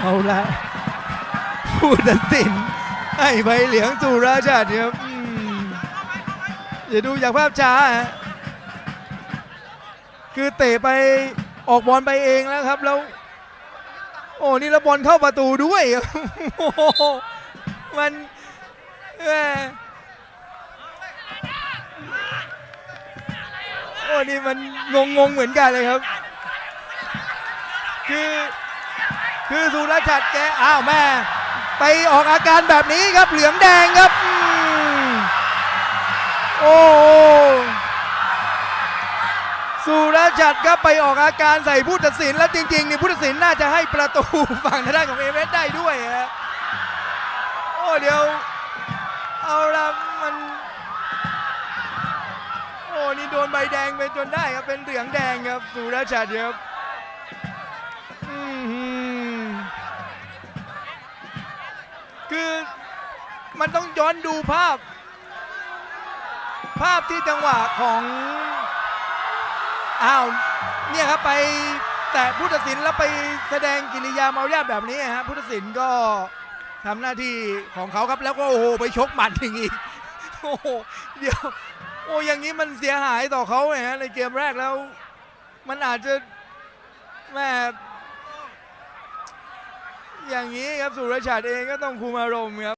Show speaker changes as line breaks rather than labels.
เอาละผู้ตัดสินให้ใบเหลืองสุราชาติครับอืมเดี๋ยวดูจากภาพช้าฮะคือเตะไปออกบอลไปเองแล้วครับแล้ว โอ้นี่แล้วบอลเข้าประตูด้วยโอ้โหมันโอ้นี่มันงงๆเหมือนกันเลยครับ คือ คือสุรชัดแกอ้าวแม่ไปออกอาการแบบนี้ครับเหลืองแดงครับโอ้สุรชัดครับไปออกอาการใส่ผู้ตัดสินแล้วจริงๆนี่ผู้ตัดสินน่าจะให้ประตูฝั่งทางด้านของเอเวสได้ด้วยฮะโอ้เดี๋ยวเอาละมันโอ้นี่โดนใบแดงไปจนได้ครับเป็นเหลืองแดงครับสุรชัดครับอื้อหือ คือมันต้องย้อนดูภาพ ภาพที่จังหวะของอ้าวเนี่ยครับไปแตะผู้ตัดสินแล้วไปแสดงกิริยามารยาทแบบนี้ฮะผู้ตัดสินก็ทำหน้าที่ของเขาครับแล้วก็โอ้โหไปชกหมัดอย่างนี้โอ้โหเดี๋ยวโอ้อย่างนี้มันเสียหายต่อเขาไงฮะในเกมแรกแล้ว มันอาจจะแม่ อย่างนี้ครับสุรชาติเองก็ต้องคุมอารมณ์ครับ